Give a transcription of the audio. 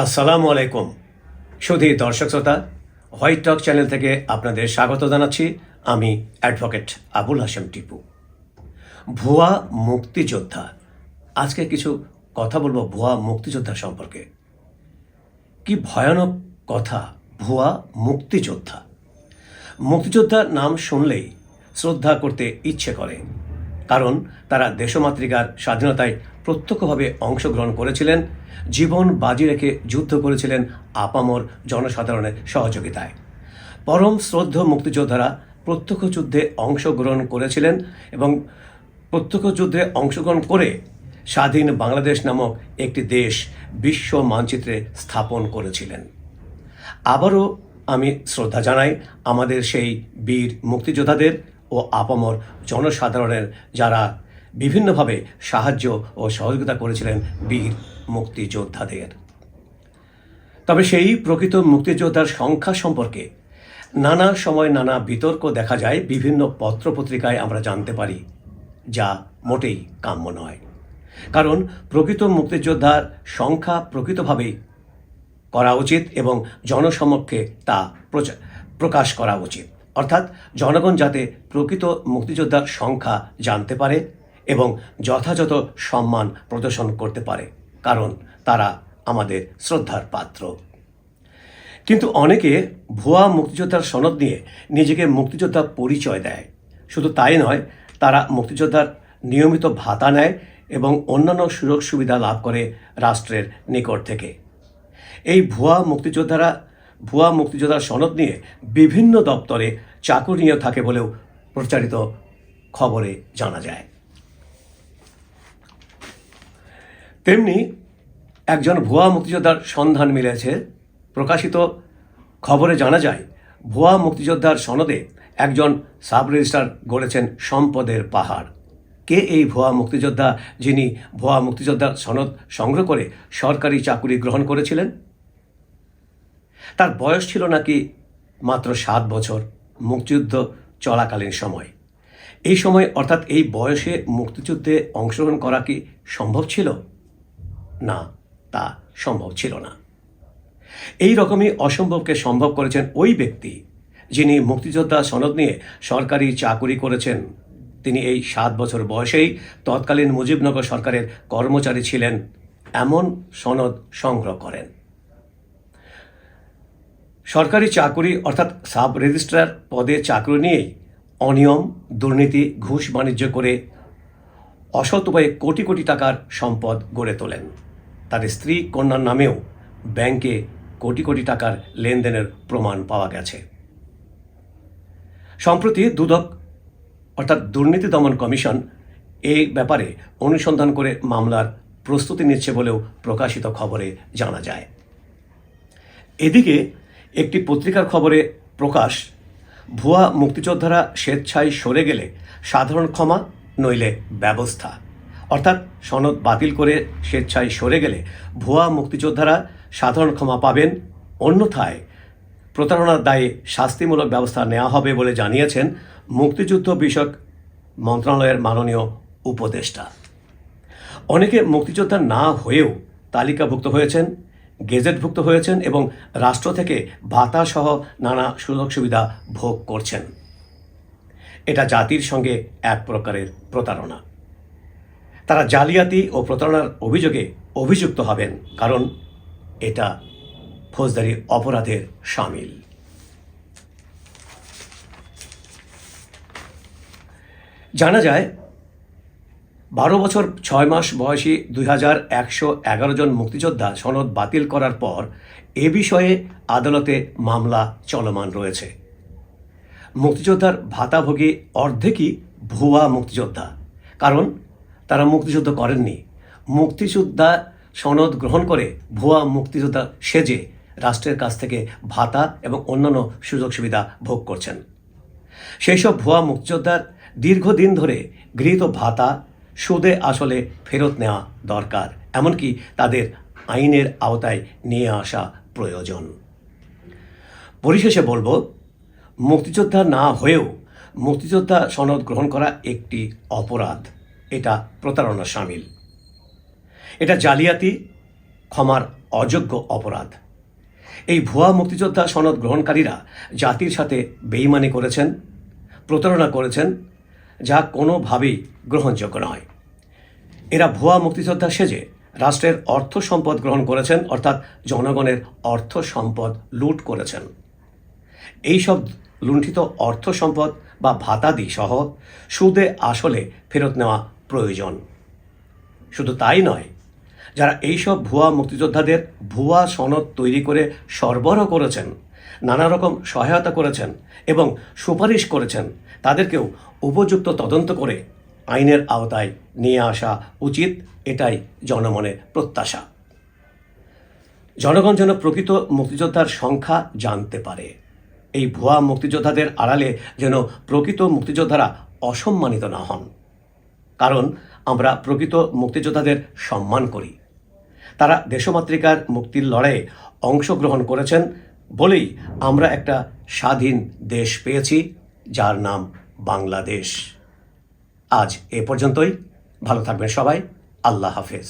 আসসালামু আলাইকুম। সুধী দর্শক শ্রোতা হোয়াইট টক চ্যানেল থেকে আপনাদের স্বাগত জানাচ্ছি আমি অ্যাডভোকেট আবুল হাসেম টিপু। ভুয়া মুক্তিযোদ্ধা। আজকে কিছু কথা বলব ভুয়া মুক্তিযোদ্ধা সম্পর্কে। কি ভয়ানক কথা, ভুয়া মুক্তিযোদ্ধা। মুক্তিযোদ্ধার নাম শুনলেই শ্রদ্ধা করতে ইচ্ছে করে, কারণ তারা দেশমাতৃকার স্বাধীনতায় প্রত্যক্ষভাবে অংশগ্রহণ করেছিলেন, জীবন বাজি রেখে যুদ্ধ করেছিলেন আপামর জনসাধারণের সহযোগিতায়। পরম শ্রদ্ধ মুক্তিযোদ্ধারা প্রত্যক্ষ যুদ্ধে অংশগ্রহণ করেছিলেন এবং প্রত্যক্ষ যুদ্ধে অংশগ্রহণ করে স্বাধীন বাংলাদেশ নামক একটি দেশ বিশ্ব মানচিত্রে স্থাপন করেছিলেন। আবারও আমি শ্রদ্ধা জানাই আমাদের সেই বীর মুক্তিযোদ্ধাদের ও আপামর জনসাধারণের যারা বিভিন্নভাবে সাহায্য ও সহযোগিতা করেছিলেন বীর মুক্তিযোদ্ধাদের। তবে সেই প্রকৃত মুক্তিযোদ্ধার সংখ্যা সম্পর্কে নানা সময় নানা বিতর্ক দেখা যায়, বিভিন্ন পত্রপত্রিকায় আমরা জানতে পারি, যা মোটেই কাম্য নয়। কারণ প্রকৃত মুক্তিযোদ্ধার সংখ্যা প্রকৃতভাবেই করা উচিত এবং জনসমক্ষে তা প্রকাশ করা উচিত। অর্থাৎ জনগণ যাতে প্রকৃত মুক্তিযোদ্ধার সংখ্যা জানতে পারে এবং যথাযথ সম্মান প্রদর্শন করতে পারে, কারণ তারা আমাদের শ্রদ্ধার পাত্র। কিন্তু অনেকে ভুয়া মুক্তিযোদ্ধার সনদ নিয়ে নিজেকে মুক্তিযোদ্ধা পরিচয় দেয়। শুধু তাই নয়, তারা মুক্তিযোদ্ধার নিয়মিত ভাতা নেয় এবং অন্যান্য সুযোগ সুবিধা লাভ করে রাষ্ট্রের নিকট থেকে। এই ভুয়া মুক্তিযোদ্ধারা, ভুয়া মুক্তিযোদ্ধার সনদ নিয়ে বিভিন্ন দপ্তরে চাকরি নিয়ে থাকে বলেও প্রচারিত খবরে জানা যায়। তেমনি একজন ভুয়া মুক্তিযোদ্ধার সন্ধান মিলেছে। প্রকাশিত খবরে জানা যায়, ভুয়া মুক্তিযোদ্ধার সনদে একজন সাব রেজিস্ট্রার গড়েছেন সম্পদের পাহাড়। কে এই ভুয়া মুক্তিযোদ্ধা যিনি ভুয়া মুক্তিযোদ্ধার সনদ সংগ্রহ করে সরকারি চাকুরি গ্রহণ করেছিলেন? তার বয়স ছিল নাকি মাত্র সাত বছর, মুক্তিযুদ্ধ চলাকালীন সময়। এই সময় অর্থাৎ এই বয়সে মুক্তিযুদ্ধে অংশগ্রহণ করা কি সম্ভব ছিল? না, তা সম্ভব ছিল না। এই রকমই অসম্ভবকে সম্ভব করেছেন ওই ব্যক্তি, যিনি মুক্তিযোদ্ধা সনদ নিয়ে সরকারি চাকুরি করেছেন। তিনি এই সাত বছর বয়সেই তৎকালীন মুজিবনগর সরকারের কর্মচারী ছিলেন, এমন সনদ সংগ্রহ করেন। সরকারি চাকুরি অর্থাৎ সাব রেজিস্ট্রার পদে চাকরি নিয়েই অনিয়ম, দুর্নীতি, ঘুষ বাণিজ্য করে অসৎ উপায়ে কোটি কোটি টাকার সম্পদ গড়ে তোলেন। তার স্ত্রী কন্যার নামেও ব্যাংকে কোটি কোটি টাকার লেনদেনের প্রমাণ পাওয়া গেছে। সম্প্রতি দুদক, অর্থাৎ দুর্নীতি দমন কমিশন, এই ব্যাপারে অনুসন্ধান করে মামলার প্রস্তুতি নিচ্ছে বলেও প্রকাশিত খবরে জানা যায়। এদিকে একটি পত্রিকার খবরে প্রকাশ, ভুয়া মুক্তিযোদ্ধারা স্বেচ্ছায় সরে গেলে সাধারণ ক্ষমা নইলে ব্যবস্থা। অর্থাৎ সনদ বাতিল করে স্বেচ্ছায় সরে গেলে ভুয়া মুক্তিযোদ্ধারা সাধারণ ক্ষমা পাবেন, অন্যথায় প্রতারণার দায়ে শাস্তিমূলক ব্যবস্থা নেওয়া হবে বলে জানিয়েছেন মুক্তিযুদ্ধ বিষয়ক মন্ত্রণালয়ের মাননীয় উপদেষ্টা। অনেকে মুক্তিযোদ্ধা না হয়েও তালিকাভুক্ত হয়েছেন, গেজেটভুক্ত হয়েছেন এবং রাষ্ট্র থেকে ভাতা সহ নানা সুযোগ সুবিধা ভোগ করছেন। এটা জাতির সঙ্গে এক প্রকারের প্রতারণা। তারা জালিয়াতি ও প্রতারণার অভিযোগে অভিযুক্ত হবেন, কারণ এটা ফৌজদারি অপরাধের সামিল। জানা যায়, বারো বছর ছয় মাস বয়সী দুই হাজার একশো এগারো জন মুক্তিযোদ্ধা সনদ বাতিল করার পর এ বিষয়ে আদালতে মামলা চলমান রয়েছে। মুক্তিযোদ্ধার ভাতাভোগী অর্ধেকই ভুয়া মুক্তিযোদ্ধা, কারণ তারা মুক্তিযুদ্ধ করেননি। মুক্তিযোদ্ধা সনদ গ্রহণ করে ভুয়া মুক্তিযোদ্ধা সেজে রাষ্ট্রের কাছ থেকে ভাতা এবং অন্যান্য সুযোগ সুবিধা ভোগ করছেন। সেই সব ভুয়া মুক্তিযোদ্ধার দীর্ঘদিন ধরে গৃহীত ভাতা, সুদে আসলে ফেরত নেওয়া দরকার, এমনকি তাদের আইনের আওতায় নিয়ে আসা প্রয়োজন। পরিশেষে বলব, মুক্তিযোদ্ধা না হয়েও মুক্তিযোদ্ধা সনদ গ্রহণ করা একটি অপরাধ। এটা প্রতারণা সামিল। এটা জালিয়াতি, ক্ষমার অযোগ্য অপরাধ। এই ভুয়া মুক্তিযোদ্ধা সনদ গ্রহণকারীরা জাতির সাথে বেইমানি করেছেন, প্রতারণা করেছেন, যা কোনোভাবেই গ্রহণযোগ্য নয়। এরা ভুয়া মুক্তিযোদ্ধা সেজে রাষ্ট্রের অর্থ সম্পদ গ্রহণ করেছেন, অর্থাৎ জনগণের অর্থ সম্পদ লুট করেছেন। এইসব লুণ্ঠিত অর্থ সম্পদ বা ভাতাদি সহ সুদে আসলে ফেরত নেওয়া প্রয়োজন। শুধু তাই নয়, যারা এইসব ভুয়া মুক্তিযোদ্ধাদের ভুয়া সনদ তৈরি করে সরবরাহ করেছেন, নানা রকম সহায়তা করেছেন এবং সুপারিশ করেছেন, তাদেরকেও উপযুক্ত তদন্ত করে আইনের আওতায় নিয়ে আসা উচিত এটাই জনমনের প্রত্যাশা। জনগণ যেন প্রকৃত মুক্তিযোদ্ধার সংখ্যা জানতে পারে। এই ভুয়া মুক্তিযোদ্ধাদের আড়ালে যেন প্রকৃত মুক্তিযোদ্ধারা অসম্মানিত না হন। কারণ আমরা প্রকৃত মুক্তিযোদ্ধাদের সম্মান করি। তারা দেশমাতৃকার মুক্তির লড়াইয়ে অংশগ্রহণ করেছেন বলেই আমরা একটা স্বাধীন দেশ পেয়েছি, যার নাম বাংলাদেশ। আজ এ পর্যন্তই। ভালো থাকবেন সবাই। আল্লাহ হাফেজ।